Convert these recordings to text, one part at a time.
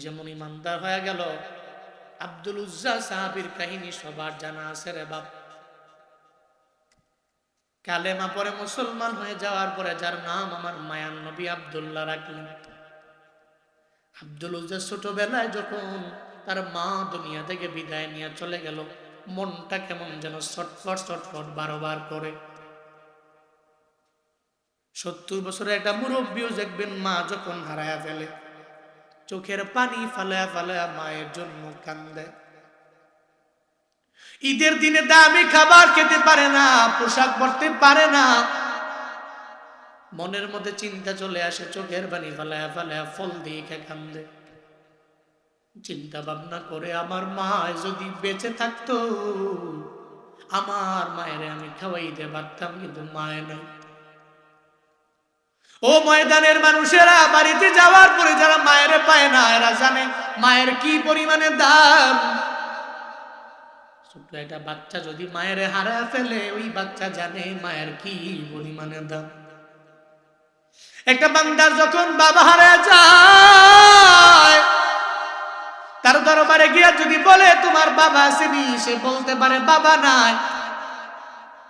যেমন ইমানদার হয়ে গেল। আব্দুল উজ্জা সাহাবির কাহিনী সবার জানা আছে রে বাপ। কালেমা পরে মুসলমান হয়ে যাওয়ার পরে যার নাম আমার মায়ান নবী আবদুল্লাহ রাখলেন। আব্দুল উজ্জা ছোটবেলায় যখন তার মা দুনিয়া থেকে বিদায় নিয়ে চলে গেল, মনটা কেমন যেন ছটফট ছটফট বারবার করে। সত্তর বছরের একটা মুরব্বীও দেখবেন মা যখন হারায়া ফেলে। চোখের পানি ফালায়া ফালায়া মায়ের জন্য কান্দে। ঈদের দিনে দামি খাবার খেতে পারে না, পোশাক পরতে পারে না। মনের মধ্যে চিন্তা চলে আসে, চোখের পানি ফালায়া ফালায়া ফল দিয়ে কান্দে। চিন্তা ভাবনা করে আমার মা যদি বেঁচে থাকতো, আমার মায়ের আমি খাওয়াইতে পারতাম, কিন্তু মায়ের নাই। ও ময়দানের মানুষেরা, বাড়িতে যাওয়ার পরে যারা মায়ের পায় না, এরা জানে মায়ের কি পরিমাণে দাম। ছোট্ট একটা বাচ্চা যদি মায়ের হারা ফেলে, ওই বাচ্চা জানে মায়ের কি পরিমাণে দাম। একটা বান্দার যখন বাবা হারা যায়, তার দরবারে গিয়া যদি বলে, তোমার বাবা আসেনি সে বলতে পারে, বাবা নাই।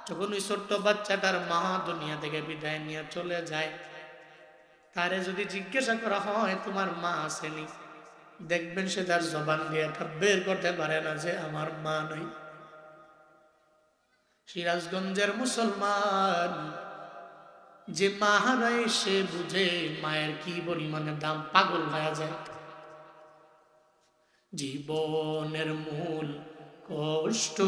যখন ওই ছোট্ট বাচ্চাটার মা দুনিয়া থেকে বিদায় নিয়ে চলে যায়। তারে যদি জিজ্ঞাসা করা হয়, তোমার মা আসেনি দেখবেন সে তার জবান দিয়ে বের করতে পারে না যে আমার মা নই। সিরাজগঞ্জের মুসলমান, যে মা হারায় সে বুঝে মায়ের কি পরিমাণে দাম, পাগল হয়ে যায়। জীবনের মূল কষ্ট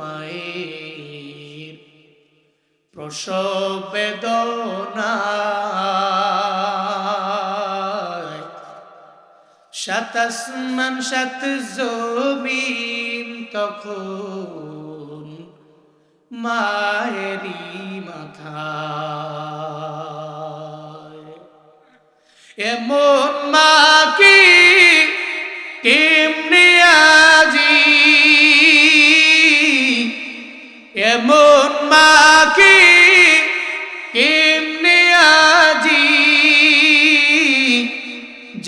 মায়ের। প্রসব বেদনা সাতাসমান সাত জমিন তখন মায়েরই মাথা এমন মা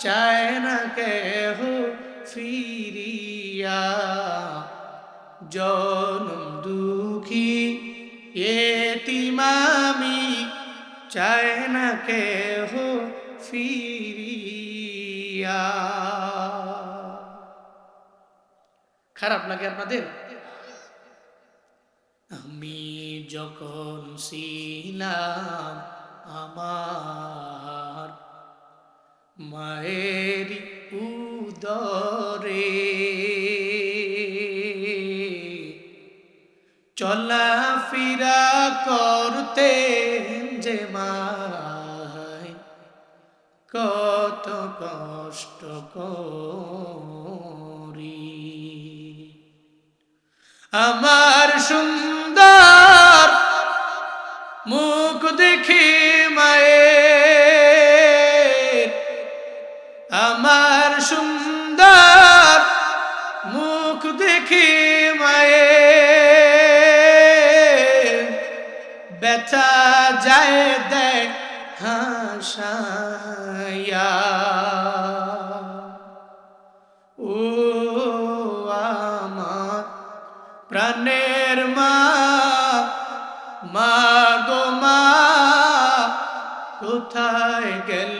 চায় না কেহ ফিরিয়া। জনম দুঃখী এতিমামি চায় না কেহ ফিরিয়া। খারাপ লাগে আপনাদের? আমি যখন ছিলাম আমার মায়ের উদরে। চলাফেরা করতে যে মায় কত কষ্ট করি। আমার সুন্দর মুখ দেখি মায়ের হাসায়া ও আমার প্রাণের মা মা গো মা কোথায় গেলে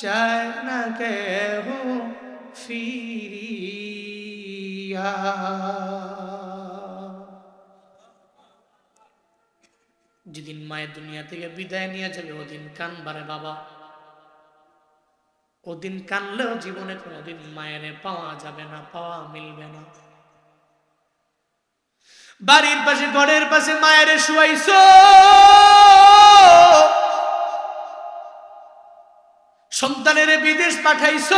চায় না কে হো ফিরিয়া। যেদিন মায়ের দুনিয়া থেকে বিদায় নিয়ে যাবে, ওদিন কানবারে বাবা। ওদিন কানলেও জীবনে কোনোদিন মায়ের পাওয়া যাবে না, পাওয়া মিলবে না। বাড়ির পাশে, ঘরের পাশে মায়ের শুয়াইছ। সন্তানের বিদেশ পাঠাইছ?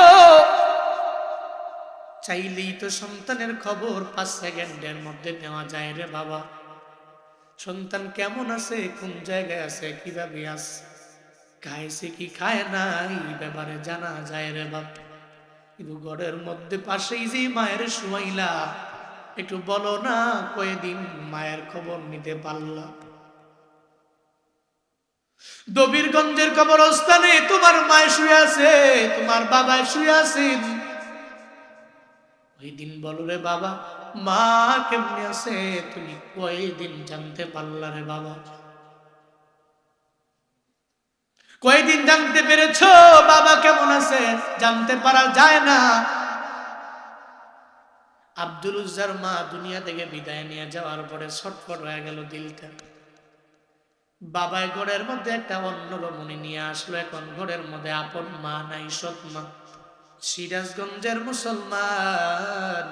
চাইলেই তো সন্তানের খবর পাঁচ সেকেন্ডের মধ্যে নেওয়া যায় রে বাবা। সন্তান কেমন আছে, কোন জায়গায় আছে, কীভাবে আছে, খাইছে কি খায় না এই ব্যাপারে জানা যায় রে বাপ। কিন্তু ঘরের মধ্যে পাশেই যে মায়ের শুয়াইলা, একটু বলো না কয়েকদিন মায়ের খবর নিতে পারলা? দবিরগঞ্জের কবরস্থানে তোমার মায় শুয়ে আছে, তোমার বাবায় শুয়ে আছেন ওই দিন বলো রে বাবা, মা কেমনে আছে? তুমি কয়দিন জানতে পারলা রে বাবা? কয়দিন জানতে পেরেছ বাবা কেমন আছে? জানতে পারা যায় না। আব্দুল উজ্জার মা দুনিয়া থেকে বিদায় নিয়ে যাওয়ার পরে ছটফট হয়ে গেল দিলটা। বাবায় ঘরের মধ্যে একটা অন্য রমণী নিয়ে আসলো। এখন ঘরের মধ্যে আপন মা নাই, সৎ মা। সিরাজগঞ্জের মুসলমান।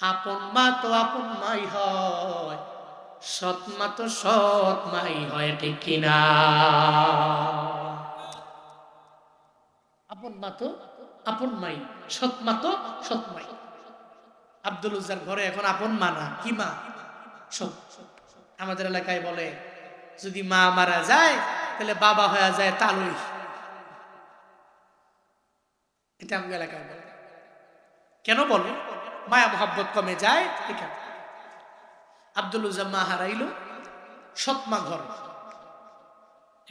আপন মা তো আপন মাই হয়, সৎ মা তো সৎ মাই হয়, ঠিক কিনা? আপন মা তো আপন মাই, সৎ মা তো সৎ মাই। আব্দুল উজ্জার ঘরে এখন আপন মা না, কি মা? সৎ। আমাদের এলাকায় বলে যদি মা মারা যায়, তাহলে বাবা হয়ে যায় তালুই। এটা আমাদের এলাকায় কেন বলে? মায়া মোহাব্বত কমে যায় এখানে আব্দুল হারাইল, সৎমা ঘর।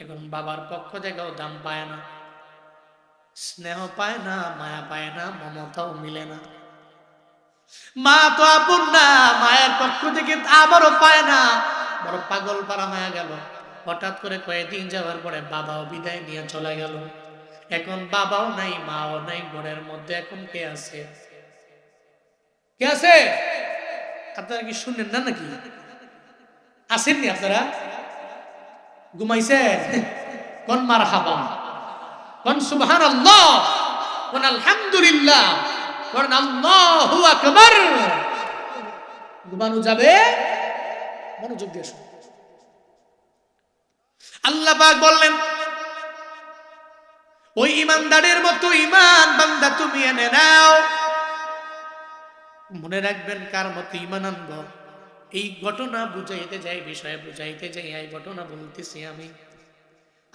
এখন বাবার পক্ষ থেকেও দাম পায় না। স্নেহ পায় না, মায়া পায় না, মমতাও মিলে না। মা তো আপন না, মায়ের পক্ষ থেকে আবারও পায় না। বড় পাগল পারা হয়ে গেল। হঠাৎ করে কয়েকদিন যাওয়ার পরে বাবাও বিদায় নিয়ে চলে গেল। এখন বাবাও নাই, মাও নাই ঘরের মধ্যে এখন কে আছে? কে আছে? আপনারা কি শুনলেন না নাকি? আসেননি আপনারা? ঘুমাইছেন? কোন মার হাবা কোন সুবহান আল্লাহ কোন আলহামদুলিল্লাহ? কোন আল্লাহু আকবার? ঘুমানো যাবে? মনোযোগ দিয়ে শুনুন। আল্লাহ পাক বললেন, ওই ইমানদারের মতো ইমান বান্দা তুমি এনে নাও। মনে রাখবেন কার মতো ইমান আনব? এই ঘটনা বুঝাইতে যাই, বিষয়ে বুঝাইতে যাই, এই ঘটনা বলতেছি আমি।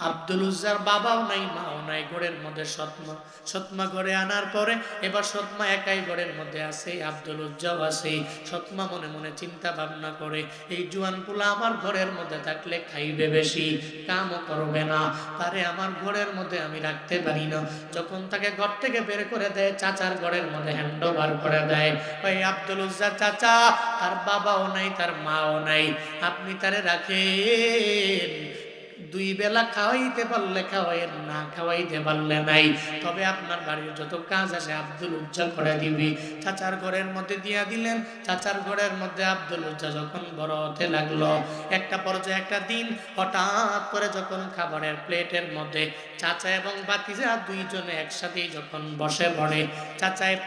আব্দুল উজ্জার বাবাও নাই, মাও নাই, ঘরের মধ্যে সৎমা সৎমা ঘরে আনার পরে এবার সৎমা একাই ঘরের মধ্যে আছে, আব্দুল উজ্জাও আছে। সৎমা মনে মনে চিন্তা ভাবনা করে, এই জুয়ান পোলা আমার ঘরের মধ্যে থাকলে খাইবে বেশি, কামও করবে না। তারে আমার ঘরের মধ্যে আমি রাখতে পারি না। যখন তাকে ঘর থেকে বের করে দেয়, চাচার ঘরের মধ্যে হ্যান্ড ওভার করে দেয়। ওই আব্দুল উজ্জা চাচা, তার বাবাও নাই, তার মাও নাই, আপনি তারে রাখেন। দুই বেলা খাওয়াইতে পারলে খাওয়াইন না, খাওয়াইতে পারলে নাই। তবে আপনার বাড়ির যত কাজ আছে আব্দুল উজ্জা করে দিবি। চাচার ঘরের মধ্যে দিয়া দিলেন, চাচার ঘরের মধ্যে আব্দুল উজ্জা যখন বড় হতে লাগল, একটা পর্যায়ে একটা দিন হঠাৎ করে যখন খাবারের প্লেটের মধ্যে চাচা এবং বাতিজা দুইজনে একসাথেই যখন বসে পড়ে চাচায়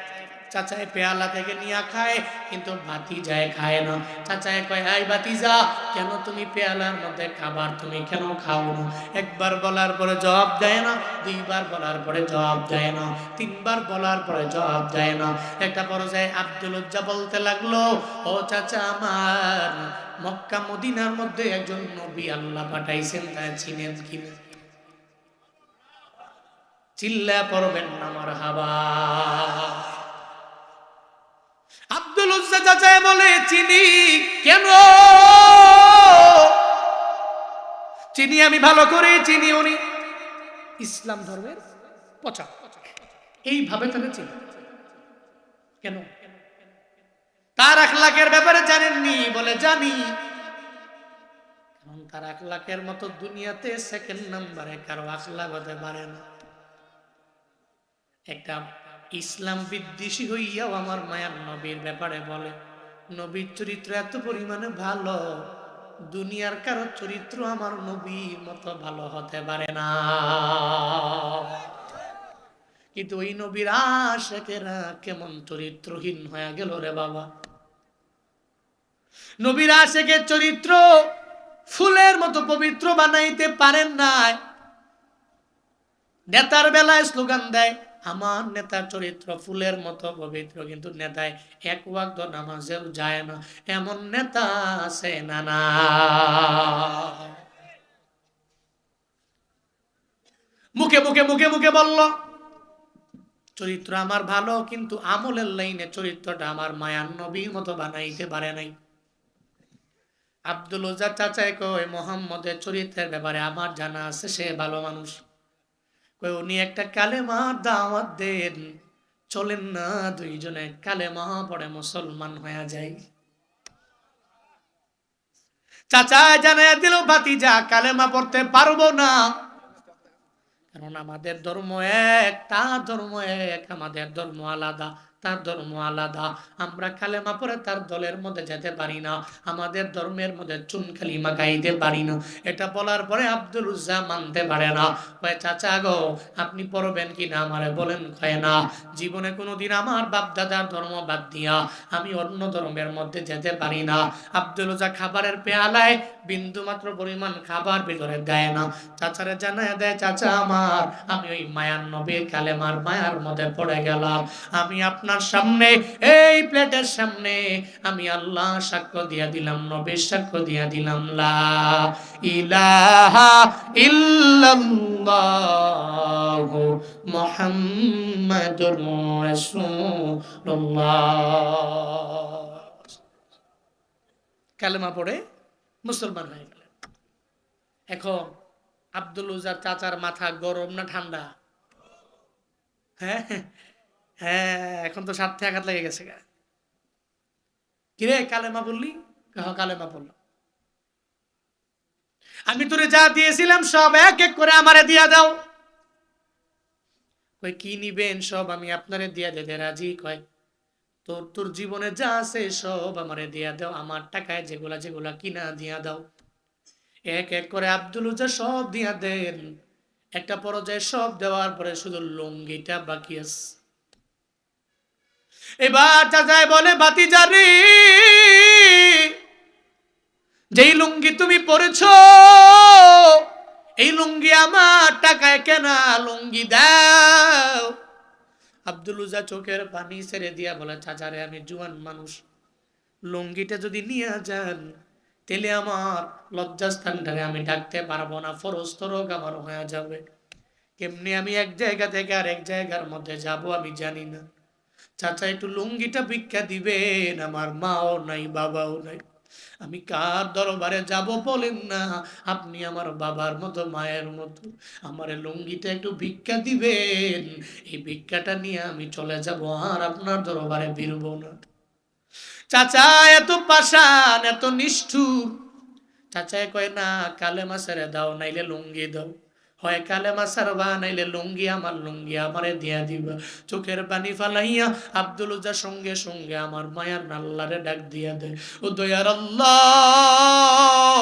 চাচায় পেয়ালা থেকে নিয়ে খায়, কিন্তু বাতি যায় খায় না। চাচায় কয়, হাই বাতিজা, কেন তুমি পেয়ালার মধ্যে খাবার তুমি কেন খাও না? একবার বলার পরে জবাব দেয় না, দুইবার বলার পরে জবাব দেয় না, তিনবার বলার পরে জবাব দেয় না। একটা পর্যায়ে আব্দুল উজ্জা বলতে লাগল, ও চাচা আমার, মক্কা মদিনার মধ্যে একজন নবী আল্লাহ পাঠাইছেন, তা চিনেন কিনা চিল্লা পড়বেন না আমার হাবা আব্দুল চাচায় বলে, চিনি কেন? চিনি আমি ভালো করে চিনি উনি। ইসলাম ধর্মের পচা এইভাবে তাহলে চিনি। কেন? তার আখলাকের ব্যাপারে জানেননি, বলে জানি। কারণ তার আখলাকের মতো দুনিয়াতে সেকেন্ড নাম্বারে কারও আখলাক হতে পারে না। একটা ইসলাম বিদ্বেষী হইয়াও আমার মায়ার নবীর ব্যাপারে বলে। নবীর চরিত্র এত পরিমাণে ভালো, দুনিয়ার কারও চরিত্র আমার নবীর মতো ভালো হতে পারে না। কিন্তু ওই নবীর আশেকেরা কেমন চরিত্রহীন হয়ে গেল রে বাবা। নবীর আশেকের চরিত্র ফুলের মতো পবিত্র বানাইতে পারেন নাই। নেতার বেলায় স্লোগান দেয় আমার নেতার চরিত্র ফুলের মতো পবিত্র, কিন্তু নেতায় এক ওয়াক্ত নামাজেও যায় না। এমন নেতা আছে না না। মুখে মুখে মুখে মুখে বলল, চরিত্র আমার ভালো, কিন্তু আমলের লাইনে চরিত্রটা আমার মায়ার নবীর মতো বানাইতে পারে নাই। আব্দুল ওজা চাচাই কয়, মোহাম্মদের চরিত্রের ব্যাপারে আমার জানা আছে, সে ভালো মানুষ। উনি একটা কালেমা দাওয়াত দেন। চলেন না দুইজনে, কালেমা পড়ে মুসলমান হয়ে যায় চাচা জানাই দিল বাতি যা কালেমা পড়তে পারব না। কারণ আমাদের ধর্ম এক তা ধর্ম এক, আমাদের ধর্ম আলাদা। তার ধর্ম আলাদা। আমরা কালেমা পরে তার দলের মধ্যে যেতে পারি না। আমাদের ধর্মের মধ্যে চুন কালিমা গাইতে পারি না। এটা বলার পরে আব্দুল উজ্জা মানতে পারে না। কয়, চাচা গো, আপনি পড়বেন কি না আমারে বলেন? কয়, না। জীবনে কোনোদিন আমার বাপ দাদার ধর্ম বাদ দিয়া আমি অন্য ধর্মের মধ্যে যেতে পারি না। আব্দুল উজ্জা খাবারের পেয়ালায় বিন্দু মাত্র পরিমাণ খাবার ভিতরে দেয় না। চাচারে জানায় দেয়, চাচা আমার, আমি ওই মায়ার নবীর কালেমার মায়ার মধ্যে পড়ে গেলাম। আমি আপনার সামনে, এই প্লেটের সামনে আমি আল্লাহ সাক্ষ্য দিয়া দিলাম, নবীর সাক্ষ্য দিয়া দিলাম, লা ইলাহা ইল্লাল্লাহু মুহাম্মাদুর রাসূলুল্লাহ। কালেমা পড়ে মুসলমান হয়ে গেলেন। এখন আব্দুল উজার চাচার মাথা গরম না ঠান্ডা? হ্যাঁ। হ্যাঁ এখন তো স্বার্থে আঘাত লেগে গেছে গা। কিরে কালেমা বললি? কহ কালেমা বললাম আমি তোরে যা দিয়েছিলাম, সব এক এক করে আমারে দিয়া দাও। কই, কি নিবেন সব আমি আপনারে দিয়া দিতে রাজি? কয় তোর তোর জীবনে যা আছে সব আমারে দিয়া দাও। আমার টাকায় যেগুলা যেগুলা কিনা দিয়া দাও। এক এক করে আব্দুল উজা সব দিয়া দেন। একটা পর্যায়ে সব দেওয়ার পরে শুধু লুঙ্গিটা বাকি আছে। এবার বলে বাতি যেই লুঙ্গি তুমি পরেছ, এই লুঙ্গি আমার টাকায় কেনা লুঙ্গি দাও। আব্দুল উজা চোখের পানি ছেড়ে দিয়া বলে চাচারে আমি জুয়ান মানুষ। লুঙ্গিটা যদি নিয়ে যান, তাহলে আমার লজ্জাস্থানটারে আমি ডাকতে পারব না। ফরস্ত আমার হয়ে যাবে। কেমনি আমি এক জায়গা থেকে আর এক জায়গার মধ্যে যাব আমি জানি না। চাচা একটু লুঙ্গিটা ভিক্ষা দিবেন, আমার মাও নাই, বাবাও নাই। আমি কার দরবারে যাব বলেন না, আপনি আমার বাবার মতো, মায়ের মতো। আমার লুঙ্গিটা একটু ভিক্ষা দিবেন, এই ভিক্ষাটা নিয়ে আমি চলে যাব, আর আপনার দরবারে ফিরবো না। চাচা এত পাষাণ, এত নিষ্ঠুর। চাচায় কয়, না কালে ছেড়ে দাও, নাইলে লুঙ্গি দাও। হয় কালেমা সারবা নাইলে লুঙ্গি আমার লুঙ্গি আমারে দিয়া দিবা। চোখের পানি ফালাইয়া আব্দুল উজা সঙ্গে সঙ্গে আমার মায়ার নাল্লারে ডাক দিয়া দেয়। ও আল্লাহ!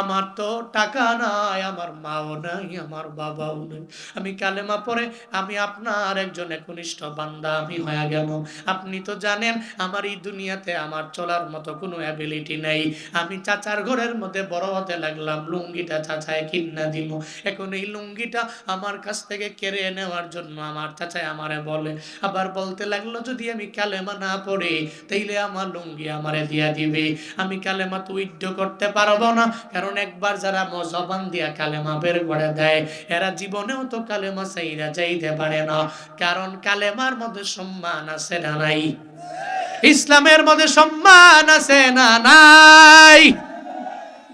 আমার তো টাকা নাই, আমার মাও নাই, আমার বাবাও নাই। আমি কালেমা পরে আমি আপনার একজন একনিষ্ঠ বান্দা, আমি হয়ে গেল। আপনি তো জানেন আমার এই দুনিয়াতে আমার চলার মতো কোনো অ্যাবিলিটি নাই। আমি চাচার ঘরের মধ্যে বড় হতে লাগলাম, লুঙ্গিটা চাচায় কিনা দিল। এখন এই লুঙ্গিটা আমার কাছ থেকে কেড়ে নেওয়ার জন্য আমার চাচায় আমারে বলে, আবার বলতে লাগল, যদি আমি কালেমা না পড়ি, তাইলে আমার লুঙ্গি আমারে দিয়া দিবে। আমি কালেমা তো উইড্য করতে পারব না কারণ একবার যারা জবান দিয়া কালেমা বের করে দেয়, এরা জীবনেও তো কালেমা চাইরা যাইতে পারে না। কারণ কালেমার মধ্যে সম্মান আছে না নাই? ইসলামের মধ্যে সম্মান আছে না নাই?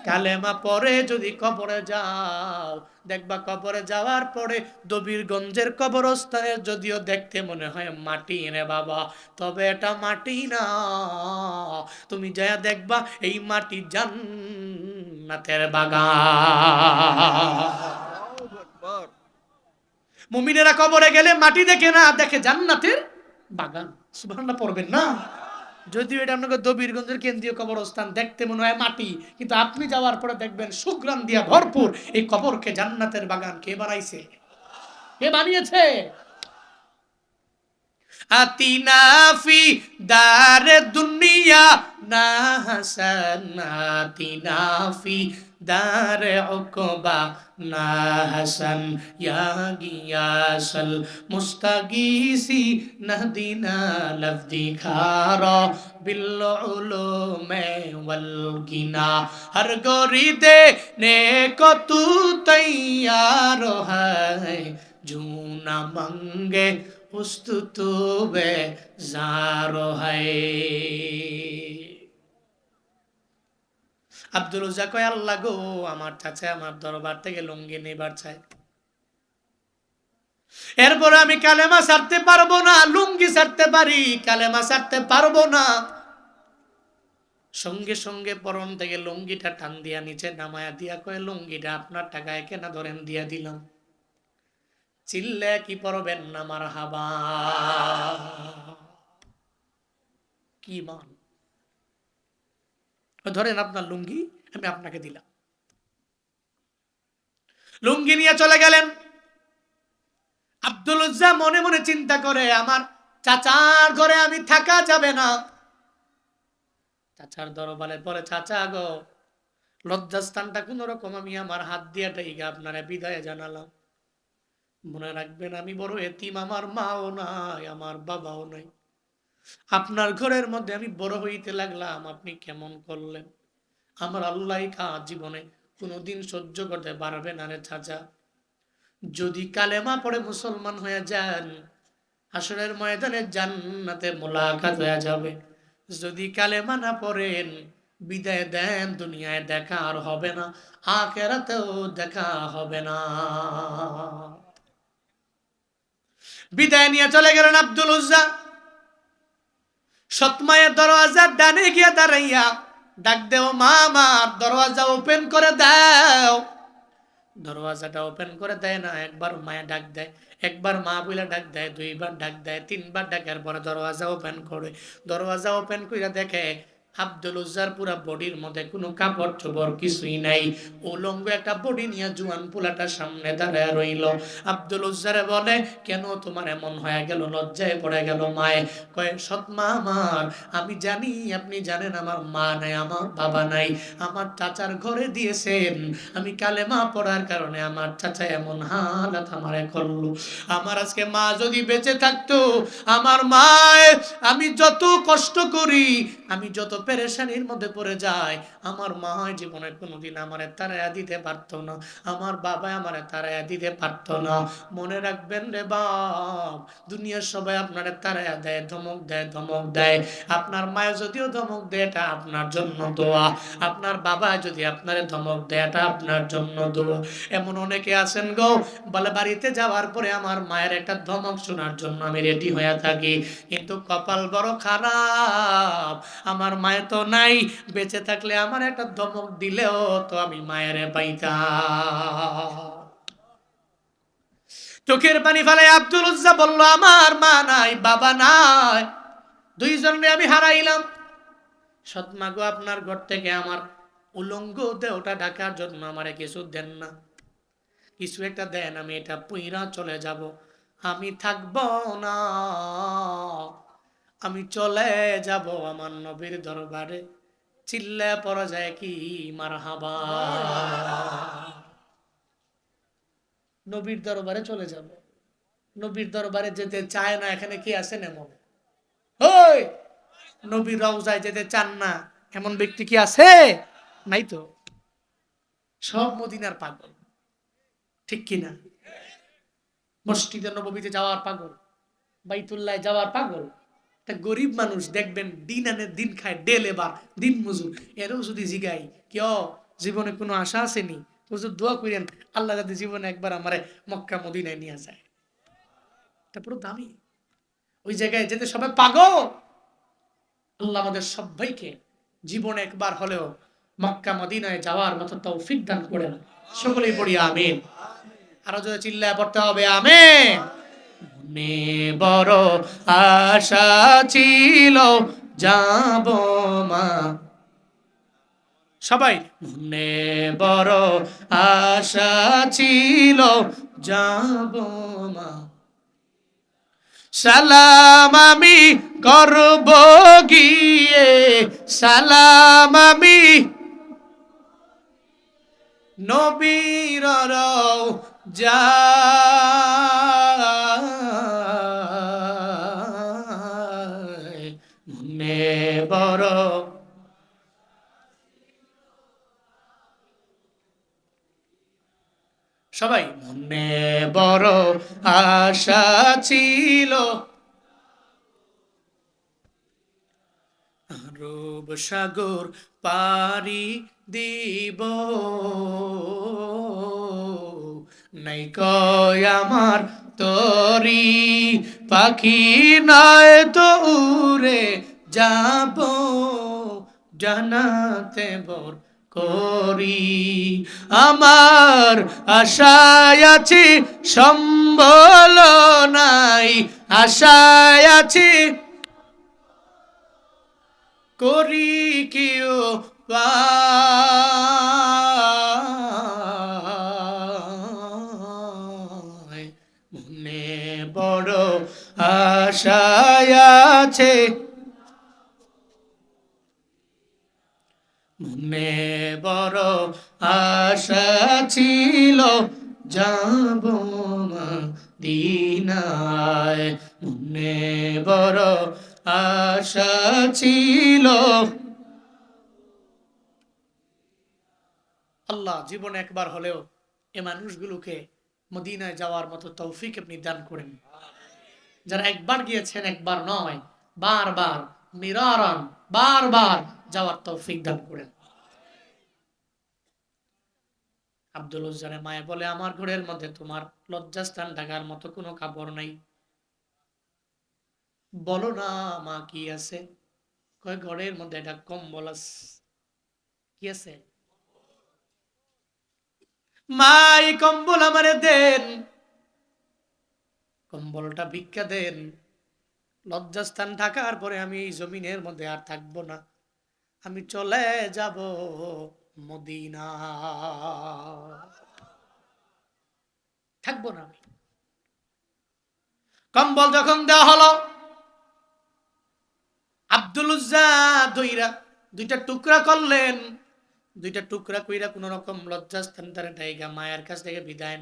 কালেমা পরে যদি কবরে যাও, দেখবা কবরে যাওয়ার পরে দবিরগঞ্জের কবরস্থানে যদিও দেখতে মনে হয় মাটি রে বাবা, তবে এটা মাটি না। তুমি যা দেখবা এই মাটি জান্নাতের বাগান। মুমিনেরা কবরে গেলে মাটি দেখে না, দেখে জান্নাতের বাগান। সুবহানাল্লাহ, পড়বেন না। যদিও এটা আপনাকে দবিরগঞ্জের কেন্দ্রীয় কবরস্থান, দেখতে মনে হয় মাটি, কিন্তু আপনি যাওয়ার পরে দেখবেন সুগ্রাম দিয়া ভরপুর এই কবরকে জান্নাতের বাগান কে বানাইছে? কে বানিয়েছে? आतीना फ़ी दार दुनिया, ना हसन आतीना फ़ी दार उकबा, ना हसन या गियासल मुस्तगीसी नदीना लफ्दी खारो बिल्लो में वलगिना हर गोरी दे ने को तू तैयार है, जू ना मंगे প্রস্তুত বে আব্দুল রোজা কয়, আল্লাহ গো, আমার চাচা আমার দরবার থেকে লুঙ্গি নেবার চায় এরপরে আমি কালেমা সারতে পারব না, লুঙ্গি সারতে পারি, কালেমা সারতে পারব না। সঙ্গে সঙ্গে পরম থেকে লুঙ্গিটা টান দিয়া নিচে নামায়া দিয়া কয়ে, লুঙ্গিটা আপনার টাকায় কেনা ধরেন দিয়া দিলাম। চিল্লে কি পরবেন না মার হাবা কি মান ধরেন আপনার লুঙ্গি আমি আপনাকে দিলাম লুঙ্গি নিয়ে চলে গেলেন আব্দুল উজ্জা মনে মনে চিন্তা করে আমার চাচার ঘরে আমি থাকা যাবে না চাচার দরবারে পরে চাচা গো লজ্জাস্থানটা কোন রকম আমি আমার হাত দিয়ে আপনারা বিদায় জানালাম মনে রাখবেন, আমি বড় এতিম, আমার মাও নাই, আমার বাবাও নাই। আপনার ঘরের মধ্যে আমি বড় হইতে লাগলাম, আপনি কেমন করলেন? আমার আল্লাহ কা জীবনে কোনোদিন সহ্য করতে পারবে না রে চাচা। যদি কালেমা পড়ে মুসলমান হয়ে যান আসরের ময়দানে জান্নাতে মোলাকাত হয়ে যাবে। যদি কালেমা না পড়েন, বিদায় দেন, দুনিয়ায় দেখা আর হবে না, আখেরাতেও দেখা হবে না। বিদায় নিয়ে চলে গেলেন আব্দুল উজ্জা। সৎমায়ের দরওয়াজার ডানে গিয়ে দাঁড়াইয়া ডাক দেও, মা আমার দরওয়াজা ওপেন করে দাও। দরওয়াজাটা ওপেন করে দেয় না, একবার মায়ে ডাক দেয়, একবার মা বলে ডাক দেয়, দুইবার ডাক দেয়, তিনবার ডাকার পরে দরওয়াজা ওপেন করে। দরওয়াজা ওপেন করে দেখে আব্দুল উজ্জার পুরা বডির মধ্যে কোনো কাপড় চোপড় কিছুই নাই। উলঙ্গ একটা বডি নিয়ে জুয়ান পোলাটা সামনে দাঁড়ায় রইল। আব্দুল উজ্জারে বলে, কেন তোমার এমন হয়ে গেল? লজ্জায় পড়ে গেল মায়ে। কয়ে আমার, আমি জানি, আপনি জানেন আমার মা নাই, আমার বাবা নাই। আমার চাচার ঘরে দিয়েছেন। আমি কালেমা পড়ার কারণে আমার চাচা এমন হালাত আমারে করল। আমার আজকে মা যদি বেঁচে থাকতো, আমার মায়, আমি যত কষ্ট করি আমি যত পেরেশানির মধ্যে পড়ে যায় আমার মা জীবনে কোনোদিন আমারে তারাইয়া দিতে পারতো না, আমার বাবা আমারে তারাইয়া দিতে পারতো না। মনে রাখবেন রে বাপ, দুনিয়ার সবাই আপনারে তারাইয়া দেয়, ধমক দেয় ধমক দেয়। আপনার মায়ে যদিও ধমক দেয়, এটা আপনার জন্য দোয়া। আপনার বাবা যদি আপনারে ধমক দেয়, এটা আপনার জন্য দোয়া। এমন অনেকে আছেন গো, বলে বাড়িতে যাওয়ার পরে আমার মায়ের একটা ধমক শোনার জন্য আমি রেডি হয়ে থাকি। কিন্তু কপাল বড় খারাপ আমার মায়ের তো নাই, বেঁচে থাকলে আমার একটা ধমক দিলেও তো আমি মায়ের পাইতাম। চোখের পানি ফেলে আব্দুল উজ্জা বলল, আমার মা নাই, বাবা নাই দুইজনে আমি হারাইলাম। সৎমা গো, আপনার ঘর থেকে আমার উলঙ্গ দেহটা ঢাকার জন্য আমারে কিছু দেন না। কিছু একটা দেন, আমি এটা পুইরা চলে যাব, আমি থাকব না। আমি চলে যাব আমার নবীর দরবারে। চিল্লা পড়া যায় কি? মার হাবা নবীর দরবারে চলে যাব। নবীর দরবারে যেতে চায় না, এখানে কি আছেন এমন ওই নবীর রওজায় যেতে চান না, এমন ব্যক্তি কি আছে? নাই তো। সব মদিনার পাগল। ঠিক কিনা মসজিদে নবীতে যাওয়ার পাগল। বাইতুল্লাহ যাওয়ার পাগল। একটা গরিব মানুষ দেখবেন দিন আনে দিন খায় ডে লেবার, দিন মজুর। এরও যদি জিগাই কেউ জীবনে কোনো আশা আসেনি? হুজুর দোয়া করেন আল্লাহ যাতে জীবনে একবার আমারে মক্কা মদিনায় নিয়ে যায়। এটা পুরো দামি। ওই জায়গায় যেতে সবাই পাগল। আল্লাহ আমাদের সবাইকে জীবনে একবার হলেও মক্কা মদিনায় যাওয়ার মতো তৌফিক দান করেন। সকলেই পড়ি আমিন। আরও যদি চিল্লায় পড়তে হবে, আমিন। মনে বড় আশা ছিল, যাব মা। সবাই মনে বড় আশা ছিল, যাব মা। সালাম আমি করব গিয়ে, সালাম আমি নবীর যা সবাই মনে বড় আশা ছিল। রূপ সাগর পারি দিব। নাই কয় আমার তরি পাখি নয় তো উড়ে যাব। জানাতে বর করি। আমার আশায় আছি, সম্বল নাই। আশায় আছি, করি পায়। মনে বড় আশায় আছে। মনে বড় আশা ছিল, যাব দিনায় মনে বড় আশা ছিল। আল্লাহ জীবনে একবার হলেও এ মানুষগুলোকে মদিনায় যাওয়ার মতো তৌফিক আপনি দান করেন। যারা একবার গিয়েছেন, একবার নয়, বারবার মিরারান বারবার যাওয়ার তৌফিক দান করেন। আব্দুল উজ্জানের মায়ে বলে, আমার ঘরের মধ্যে তোমার লজ্জাস্থান ঢাকার মতো কোনো কাপড় নাই। বলো না মা, কি আছে? কয়, ঘরের মধ্যে একটা কম্বল আছে কি আছে? মা, এই কম্বল আমারে দেন। কম্বলটা ভিক্ষা দেন। লজ্জাস্থান ঢাকার পরে আমি এই জমিনের মধ্যে আর থাকব না। আমি চলে যাব মদিনা। থাকব না আমি। কম্বল যখন দেওয়া হলো, আব্দুল দইরা দুইটা টুকরা করলেন। দুইটা টুকরা কইরা কোন রকম লজ্জাস্থান তারা মায়ের কাছ থেকে বিদায়